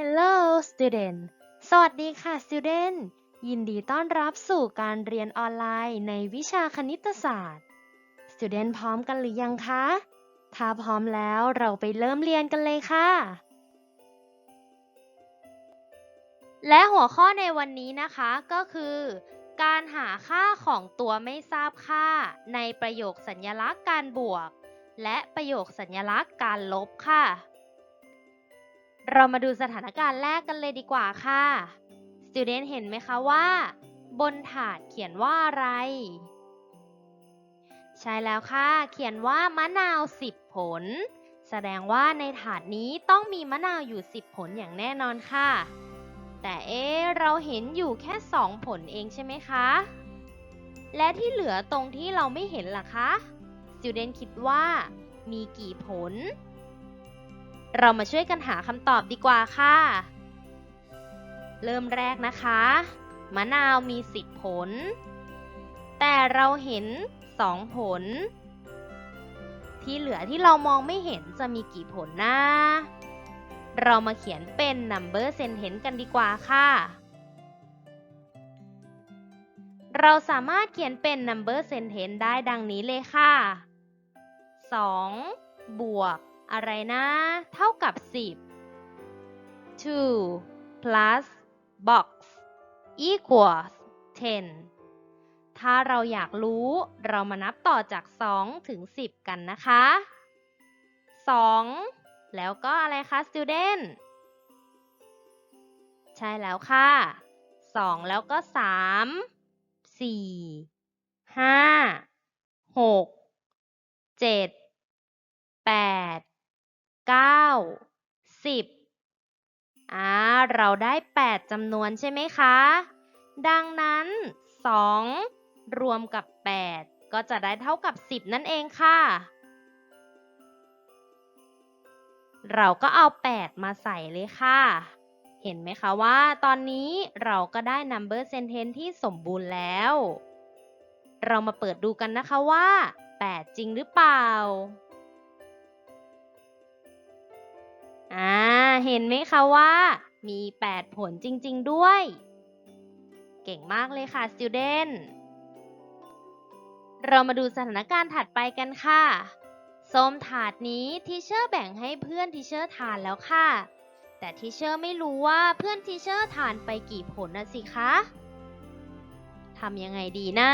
Hello student สวัสดีค่ะ student ยินดีต้อนรับสู่การเรียนออนไลน์ในวิชาคณิตศาสตร์ student พร้อมกันหรือยังคะ ถ้าพร้อมแล้วเราไปเริ่มเรียนกันเลยค่ะ และหัวข้อในวันนี้นะคะก็คือ การหาค่าของตัวไม่ทราบค่า ในประโยคสัญลักษณ์การบวก และประโยคสัญลักษณ์การลบค่ะ เรามาดูสถานการณ์แรกกันเลยดีกว่าค่ะ Student เห็นไหมคะว่า บนถาดเขียนว่าอะไร ใช่แล้วค่ะ เขียนว่ามะนาว 10 ผล แสดงว่าในถาดนี้ต้องมีมะนาวอยู่ 10 ผลอย่างแน่นอนค่ะ แต่เอ๊เราเห็นอยู่แค่ 2 ผลเองใช่ไหมคะ และที่เหลือตรงที่เราไม่เห็นล่ะคะ Student คิดว่ามีกี่ผล เรามาช่วยกันหาคำตอบดีกว่าค่ะ เริ่มแรกนะคะ มะนาวมี 10 ผล แต่เราเห็น 2 ผล ที่เหลือที่เรามองไม่เห็นจะมีกี่ผลนะเรามาเขียนเป็น number sentence กันดีกว่าค่ะ เราสามารถเขียนเป็น number sentence ได้ดังนี้เลยค่ะ 2 บวก อะไรนะ เท่ากับ 10 2 plus box equals 10 ถ้าเราอยากรู้เรามานับต่อจาก 2 ถึง 10 กันนะคะ 2 แล้วก็อะไรคะ student ใช่แล้วค่ะ 2 แล้วก็ 3 4 5 6 7 8 9 10อ่าเราได้ 8จำนวนใช่ไหมคะ ดังนั้น 2 รวมกับ 8 ก็จะได้เท่ากับ 10 นั่นเองค่ะ เราก็เอา 8 มาใส่เลยค่ะ เห็นไหมคะว่าตอนนี้เราก็ได้ number sentence ที่สมบูรณ์แล้ว เรามาเปิดดูกันนะคะว่า 8 จริงหรือเปล่า อ่า เห็นไหมคะว่า มี 8 ผลจริง ๆ ด้วย เก่งมากเลยค่ะ student เรามาดูสถานการณ์ถัดไปกันค่ะส้มถาดนี้ทีเชอร์แบ่งให้เพื่อนทีเชอร์ทานแล้วค่ะ แต่ทีเชอร์ไม่รู้ว่าเพื่อนทีเชอร์ทานไปกี่ผลนะสิคะทำยังไงดีนะ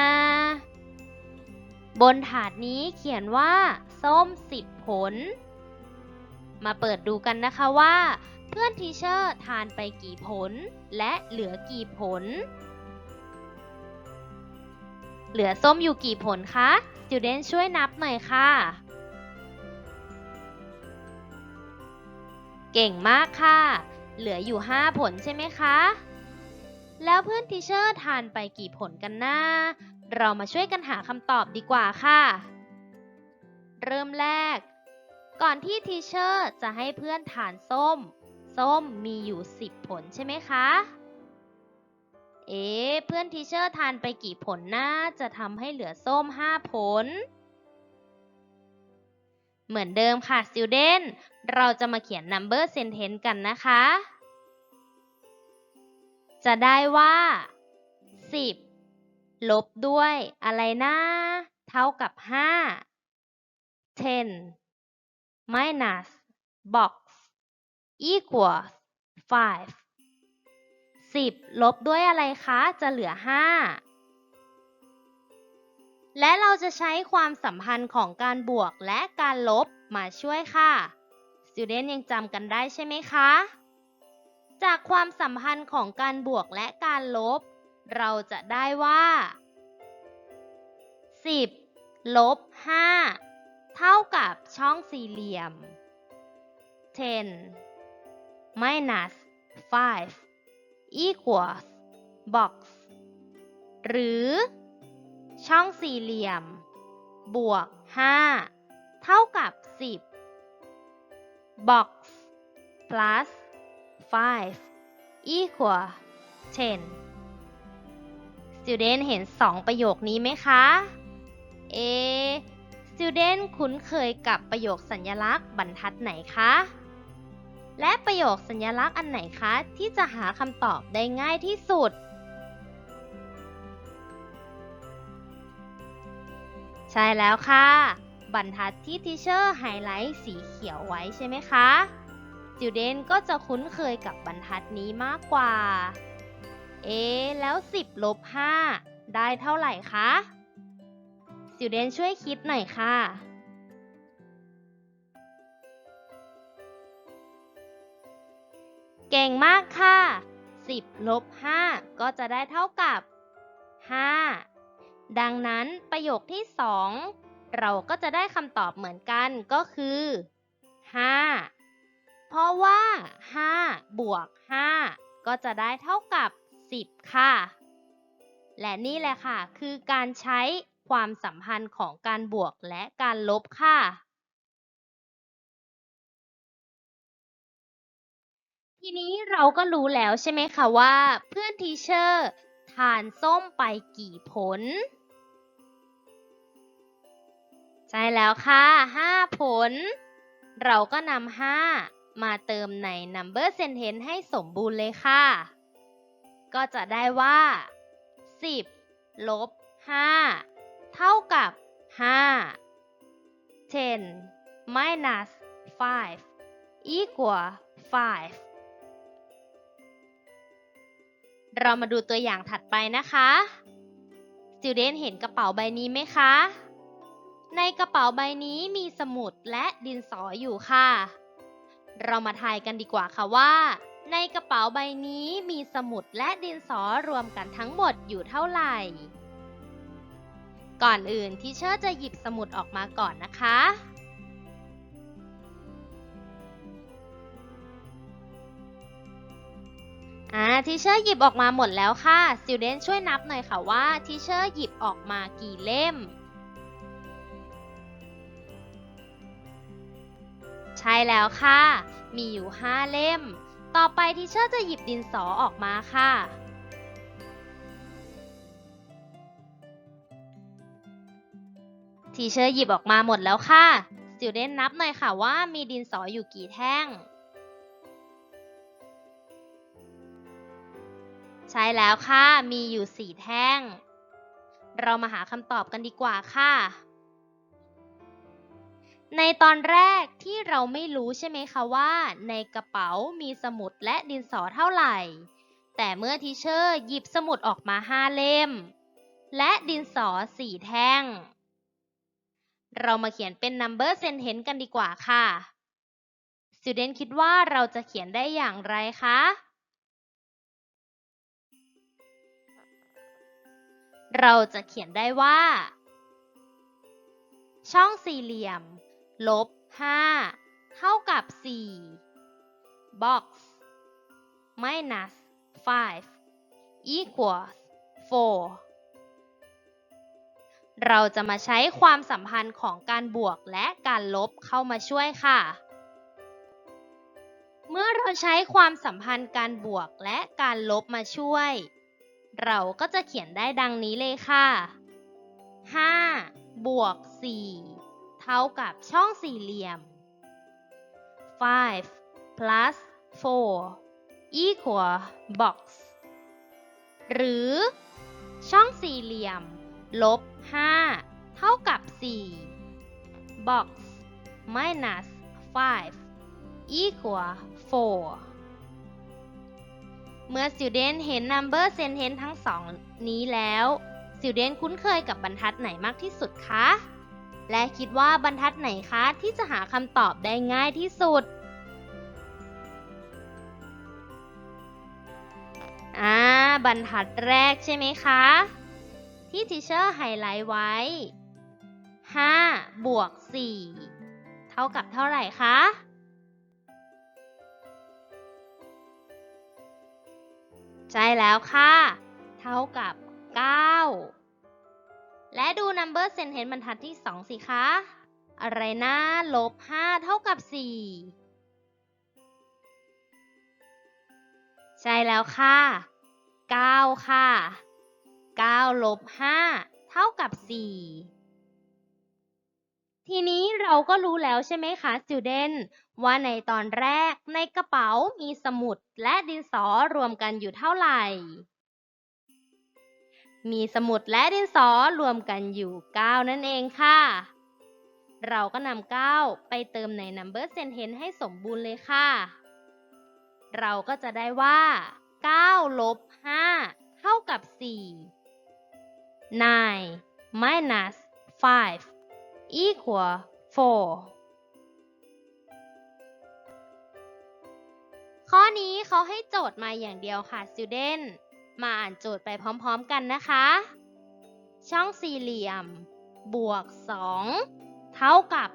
บนถาดนี้เขียนว่า ส้ม 10 ผล มาเปิดดูกันนะคะว่า เพื่อนทีเชอร์ทานไปกี่ผล และเหลือกี่ผล เหลือส้มอยู่กี่ผลคะ Student ช่วยนับหน่อยค่ะ เก่งมากค่ะ เหลืออยู่ 5 ผลใช่ไหมคะ แล้วเพื่อนทีเชอร์ทานไปกี่ผลกันนะเรามาช่วยกันหาคำตอบดีกว่าค่ะ เริ่มแรก ก่อนที่ทีเชอร์จะให้เพื่อนทานส้ม ส้มมีอยู่ 10 ผลใช่ไหมคะ เอ๊ะเพื่อนทีเชอร์ทานไปกี่ผลนะจะทำให้เหลือส้ม 5 ผล เหมือนเดิมค่ะ student เราจะมาเขียน number sentence กันนะคะ จะได้ว่า 10 ลบด้วยอะไรนะ เท่ากับ 5 10 minus box equals 5 10 ลบด้วยอะไรคะ จะเหลือ 5 และเราจะใช้ความสัมพันธ์ของการบวกและการลบมาช่วยค่ะ Student ยังจำกันได้ใช่ไหมคะ จากความสัมพันธ์ของการบวกและการลบ เราจะได้ว่า 10 ลบ 5 เท่ากับช่องสี่เหลี่ยม 10 minus 5 equals box หรือ ช่องสี่เหลี่ยม บวก 5 เท่ากับ 10 box plus 5 equal 10 student เห็น 2 ประโยคนี้ไหมคะ เอ student คุ้นเคยกับประโยคสัญลักษณ์บรรทัดไหนคะ และประโยคสัญลักษณ์อันไหนคะ ที่จะหาคำตอบได้ง่ายที่สุด ใช่แล้วค่ะ บรรทัดที่ทิเชอร์ไฮไลท์สีเขียวไว้ใช่ไหมคะจิวเดนก็จะคุ้นเคยกับบรรทัดนี้มากกว่า เอะแล้ว 10ลบ5ได้เท่าไหร่คะ จิวเดนช่วยคิดหน่อยค่ะเก่งมากค่ะ 10 ลบ 5 ก็จะได้เท่ากับ 5 ดังนั้นประโยคที่ 2 เราก็จะได้คำตอบเหมือนกันก็คือ 5 เพราะว่า 5 บวก 5 ก็จะได้เท่ากับ 10 ค่ะ และนี่แหละค่ะ คือการใช้ ความสัมพันธ์ของการบวกและการลบค่ะทีนี้เราก็รู้แล้วใช่ไหมคะว่า เพื่อนทีเชอร์ทานส้มไปกี่ผล ใช่แล้วค่ะ 5 ผล เราก็นำ5มาเติมใน number sentence ให้สมบูรณ์เลยค่ะ ก็จะได้ว่า 10 ลบ 5 เท่ากับ 5 10 minus 5 equal 5 เรามาดูตัวอย่างถัดไปนะคะ Student เห็นกระเป๋าใบนี้ไหมคะ ในกระเป๋าใบนี้มีสมุดและดินสออยู่ค่ะ เรามาทายกันดีกว่าค่ะว่าในกระเป๋าใบนี้มีสมุดและดินสอรวมกันทั้งหมดอยู่เท่าไหร่ ก่อนอื่นที่เชอร์จะหยิบสมุดออกมาก่อนนะคะ อ่าทีเชอร์หยิบออกมาหมดแล้วค่ะ Student ช่วยนับหน่อยค่ะว่าทีเชอร์หยิบออกมากี่เล่ม ใช่แล้วค่ะ มีอยู่ 5 เล่ม ต่อไปทีเชอร์จะหยิบดินสอออกมาค่ะ ทีเชอร์หยิบออกมาหมดแล้วค่ะ Student นับหน่อยค่ะว่ามีดินสออยู่กี่แท่ง ใช่แล้วค่ะ มีอยู่4แท่ง เรามาหาคำตอบกันดีกว่าค่ะ ในตอนแรกที่เราไม่รู้ใช่ไหมคะว่า ในกระเป๋ามีสมุดและดินสอเท่าไหร่ แต่เมื่อทีเชอร์หยิบสมุดออกมา5เล่ม และดินสอ4แท่ง เรามาเขียนเป็น number sentence กันดีกว่าค่ะ Student คิดว่าเราจะเขียนได้อย่างไรคะ เราจะเขียนได้ว่า ช่องสี่เหลี่ยม ลบ 5 เท่ากับ 4 box minus 5 equals 4 เราจะมาใช้ความสัมพันธ์ของการบวกและการลบเข้ามาช่วยค่ะ เมื่อเราใช้ความสัมพันธ์การบวกและการลบมาช่วย เราก็จะเขียนได้ดังนี้เลยค่ะ 5 บวก 4 เท่ากับช่องสี่เหลี่ยม 5 plus 4 equal box หรือช่องสี่เหลี่ยม ลบ 5 เท่ากับ 4 box minus 5 equal 4 เมื่อ student เห็น number sentence ทั้งสองนี้แล้ว student คุ้นเคยกับบรรทัดไหนมากที่สุดคะ และคิดว่าบรรทัดไหนคะที่จะหาคำตอบได้ง่ายที่สุดอ่าบรรทัดแรกใช่ไหมคะ ที่ทีเชอร์ไฮไลท์ไว้ 5 บวก 4 เท่ากับเท่าไหร่คะ ใช่แล้วค่ะ เท่ากับ 9 และดู number sentence บรรทัดที่ 2 สิคะ อะไรนะลบ 5 เท่ากับ 4 ใช่แล้วค่ะ 9 ค่ะ 9ลบ5เท่ากับ 4 ทีนี้เราก็รู้แล้วใช่ไหมคะ student ว่าในตอนแรกในกระเป๋ามีสมุดและดินสอรวมกันอยู่เท่าไหร่ มีสมุดและดินสอรวมกันอยู่ 9 นั่นเองค่ะ เราก็นำ9 ไปเติมใน number sentence ให้สมบูรณ์เลยค่ะ เราก็จะได้ว่า 9 ลบ 5 เท่ากับ 4 9 minus 5 equal 4ข้อนี้เขาให้โจทย์มาอย่างเดียวค่ะ student มาอ่านโจทย์ไปพร้อมๆกันนะคะ ช่องสี่เหลี่ยม บวก 2 เท่ากับ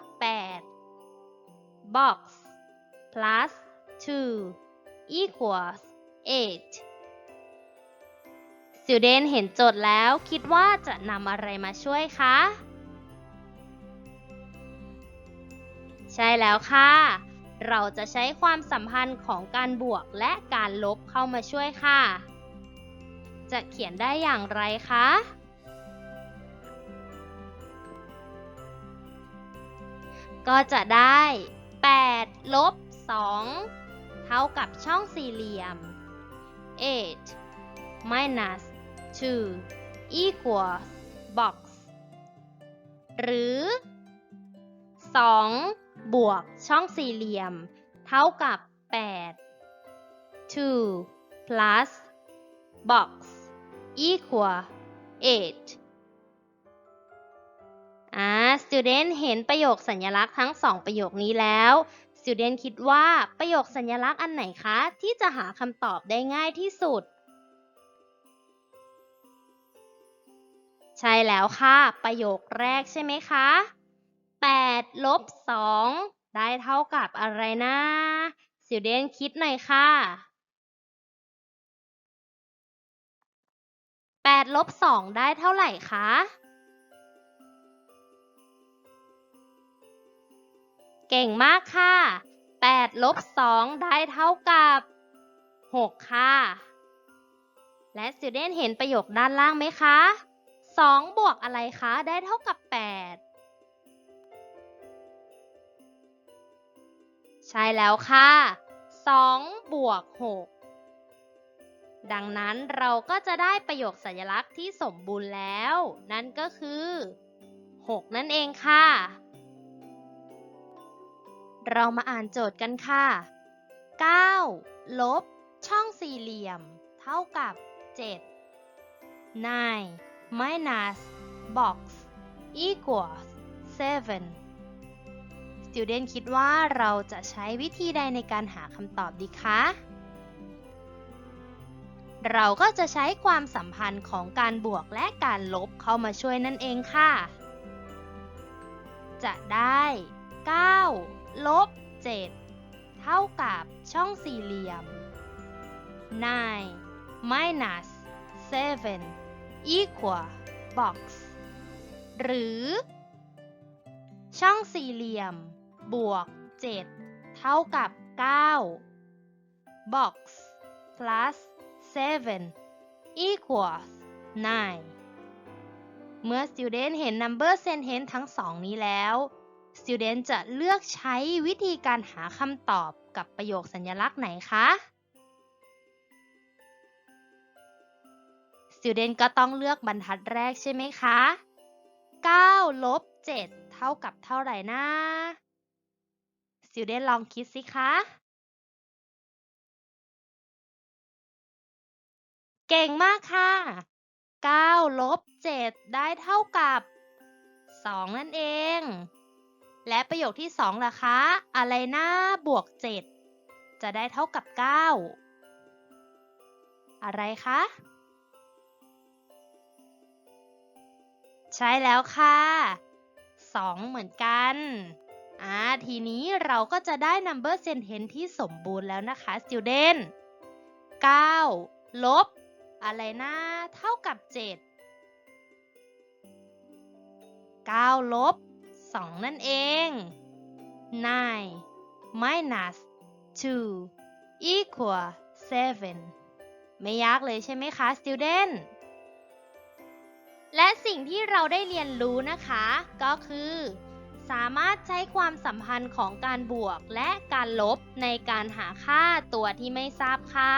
8 box plus 2 equals 8 student เห็นโจทย์แล้วคิดว่าจะนำอะไรมาช่วยคะ ใช่แล้วค่ะ เราจะใช้ความสัมพันธ์ของการบวกและการลบเข้ามาช่วยค่ะ จะเขียนได้อย่างไรคะ ก็จะได้ 8 ลบ 2 เท่ากับช่องสี่เหลี่ยม8 minus 2 equals box หรือ 2 บวกช่องสี่เหลี่ยม เท่ากับ 8 2 plus box equal 8อ่า student เห็นประโยคสัญลักษณ์ทั้งสองประโยคนี้แล้ว student คิดว่าประโยคสัญลักษณ์อันไหนคะ ที่จะหาคำตอบได้ง่ายที่สุด ใช่แล้วค่ะ ประโยคแรกใช่ไหมคะ8ลบ2ได้เท่ากับอะไรนะ student คิดหน่อยค่ะ8ลบ2ได้เท่าไหร่คะเก่งมากค่ะ8ลบ2ได้เท่ากับ 6 ค่ะ และ student เห็นประโยคด้านล่างไหมคะ 2 บวกอะไรคะ ได้เท่ากับ 8 ใช่แล้วค่ะ 2 บวก 6 ดังนั้นเราก็จะได้ประโยคสัญลักษณ์ที่สมบูรณ์แล้ว นั่นก็คือ 6 นั่นเองค่ะ เรามาอ่านโจทย์กันค่ะ 9 ลบ ช่องสี่เหลี่ยม เท่ากับ 7 9 minus box equals 7 student คิดว่าเราจะใช้วิธีใดในการหาคำตอบดีคะ เราก็จะใช้ความสัมพันธ์ของการบวกและการลบเข้ามาช่วยนั่นเองค่ะ จะได้ 9 ลบ 7 เท่ากับช่องสี่เหลี่ยม 9 minus 7 equal box หรือ ช่องสี่เหลี่ยม บวก 7 เท่ากับ 9 box plus 7 equals 9 เมื่อ student เห็น number sentence ทั้งสองนี้แล้ว student จะเลือกใช้วิธีการหาคำตอบกับประโยคสัญลักษณ์ไหนคะ student ก็ต้องเลือกบรรทัดแรกใช่ไหมคะ9ลบ7เท่ากับเท่าไหร่นะ student ลองคิดสิคะ เก่งมากค่ะ9ลบ7ได้เท่ากับ 2 นั่นเอง และประโยคที่2ล่ะคะ อะไรนะบวก 7 จะได้เท่ากับ 9 อะไรคะ ใช่แล้วค่ะ 2 เหมือนกันอ่าทีนี้เราก็จะได้ number sentence ที่สมบูรณ์แล้วนะคะ student 9 ลบ อะไรนะเท่ากับ 7 9 ลบ 2 นั่นเอง 9 minus 2 equal 7 ไม่ยากเลยใช่ไหมคะ student และสิ่งที่เราได้เรียนรู้นะคะ ก็คือ สามารถใช้ความสัมพันธ์ของการบวกและการลบในการหาค่าตัวที่ไม่ทราบค่า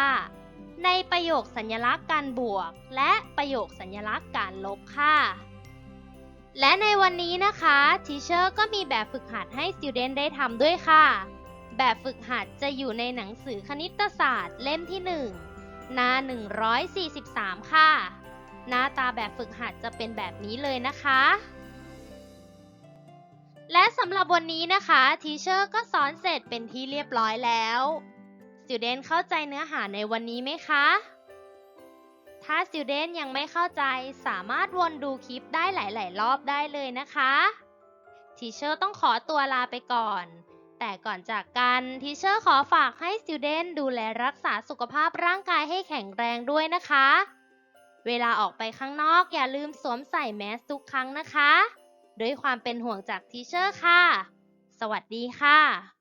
ในประโยคสัญลักษณ์การบวก และประโยคสัญลักษณ์การลบค่ะ และในวันนี้นะคะทีเชอร์ก็มีแบบฝึกหัดให้ student ได้ทำด้วยค่ะ แบบฝึกหัดจะอยู่ในหนังสือคณิตศาสตร์เล่มที่ 1 หน้า 143 ค่ะ หน้าตาแบบฝึกหัดจะเป็นแบบนี้เลยนะคะ และสำหรับวันนี้นะคะทีเชอร์ก็สอนเสร็จเป็นที่เรียบร้อยแล้ว Student เข้าใจเนื้อหาในวันนี้ไหมคะ ถ้า Student ยังไม่เข้าใจสามารถวนดูคลิปได้หลาย ๆ รอบได้เลยนะคะทีเชอร์ต้องขอตัวลาไปก่อนแต่ก่อนจากกันทีเชอร์ขอฝากให้ Student ดูแลรักษาสุขภาพร่างกายให้แข็งแรงด้วยนะคะ เวลาออกไปข้างนอกอย่าลืมสวมใส่แมสทุกครั้งนะคะ ด้วยความเป็นห่วงจากทีเชอร์ค่ะ สวัสดีค่ะ